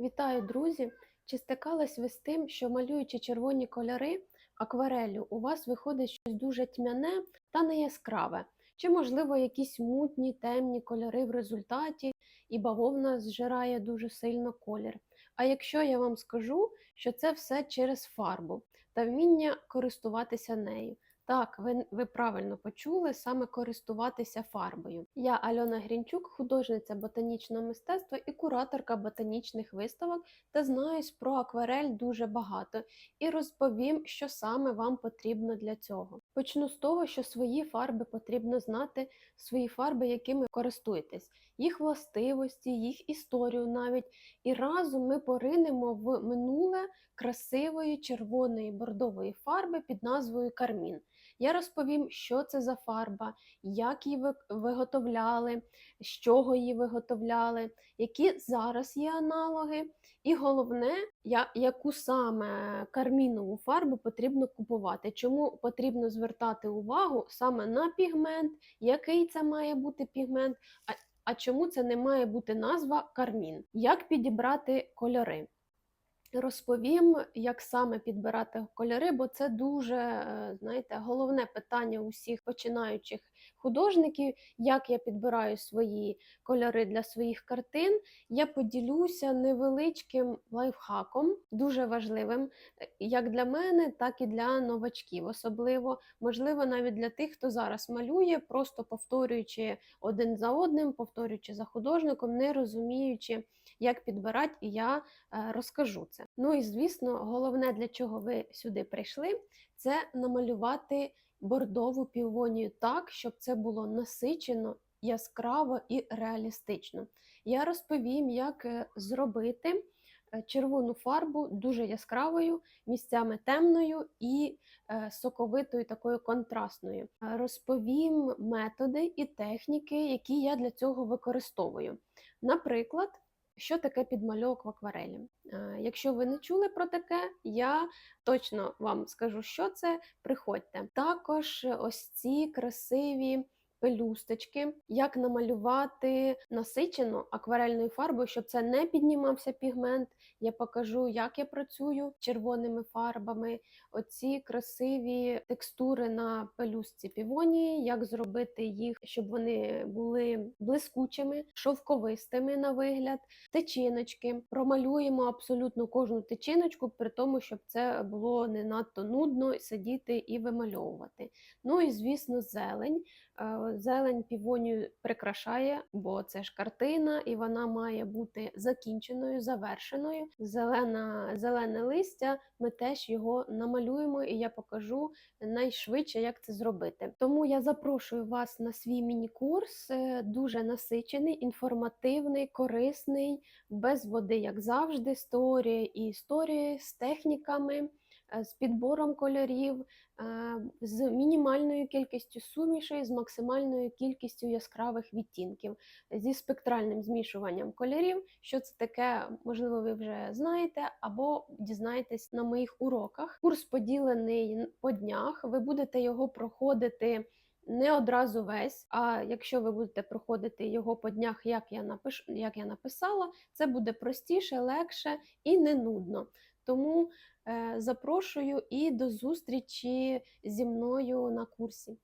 Вітаю, друзі! Чи стикались ви з тим, що малюючи червоні кольори аквареллю, у вас виходить щось дуже тьмяне та не яскраве? Чи, можливо, якісь мутні, темні кольори в результаті, і бавовна зжирає дуже сильно колір? А якщо я вам скажу, що це все через фарбу та вміння користуватися нею? Так, ви, ви правильно почули саме користуватися фарбою. Я Альона Грінчук, художниця ботанічного мистецтва і кураторка ботанічних виставок, та знаюсь про акварель дуже багато і розповім, що саме вам потрібно для цього. Почну з того, що свої фарби потрібно знати, свої фарби, якими користуєтесь, їх властивості, їх історію навіть. І разом ми поринемо в минуле красивої червоної бордової фарби під назвою кармін. Я розповім, що це за фарба, як її виготовляли, з чого її виготовляли, які зараз є аналоги. І головне, яку саме кармінову фарбу потрібно купувати, чому потрібно звертати увагу саме на пігмент, який це має бути пігмент, а, чому це не має бути назва кармін. Як підібрати кольори? Розповім, як саме підбирати кольори, бо це дуже, е, знаєте, головне питання усіх починаючих художників, як я підбираю свої кольори для своїх картин. Я поділюся невеличким лайфхаком, дуже важливим, е, як для мене, так і для новачків. Особливо, можливо, навіть для тих, хто зараз малює, просто повторюючи один за одним, повторюючи за художником, не розуміючи, як підбирати, і я е, розкажу це. Ну і звісно, головне, для чого ви сюди прийшли, це намалювати бордову півонію так, щоб це було насичено, яскраво і реалістично. Я розповім, як е, зробити е, червону фарбу дуже яскравою, місцями темною і е, соковитою, такою контрастною. Розповім методи і техніки, які я для цього використовую. Наприклад, що таке підмальовок в акварелі? Е, Якщо ви не чули про таке, я точно вам скажу, що це. Приходьте. Також ось ці красиві пелюсточки, як намалювати насичено акварельною фарбою, щоб це не піднімався пігмент. Я покажу, як я працюю червоними фарбами. Оці красиві текстури на пелюстці півонії, як зробити їх, щоб вони були блискучими, шовковистими на вигляд течіночки. Промалюємо абсолютно кожну течіночку, при тому, щоб це було не надто нудно сидіти і вимальовувати. Ну і звісно, зелень. Зелень півонію прикрашає, бо це ж картина, і вона має бути закінченою, завершеною. Зелена, зелене листя, ми теж його намалюємо, і я покажу найшвидше, як це зробити. Тому я запрошую вас на свій міні-курс, е, дуже насичений, інформативний, корисний, без води, як завжди, теорією і історією, з техніками. Е, З підбором кольорів, е, з мінімальною кількістю сумішей, з максимальною кількістю яскравих відтінків, зі спектральним змішуванням кольорів. Що це таке, можливо, ви вже знаєте, або дізнаєтесь на моїх уроках. Курс поділений по днях. Ви будете його проходити. Не одразу весь, а якщо ви будете проходити його по днях, як я напиш, як я написала, це буде простіше, легше і не нудно. Тому е, запрошую і до зустрічі зі мною на курсі.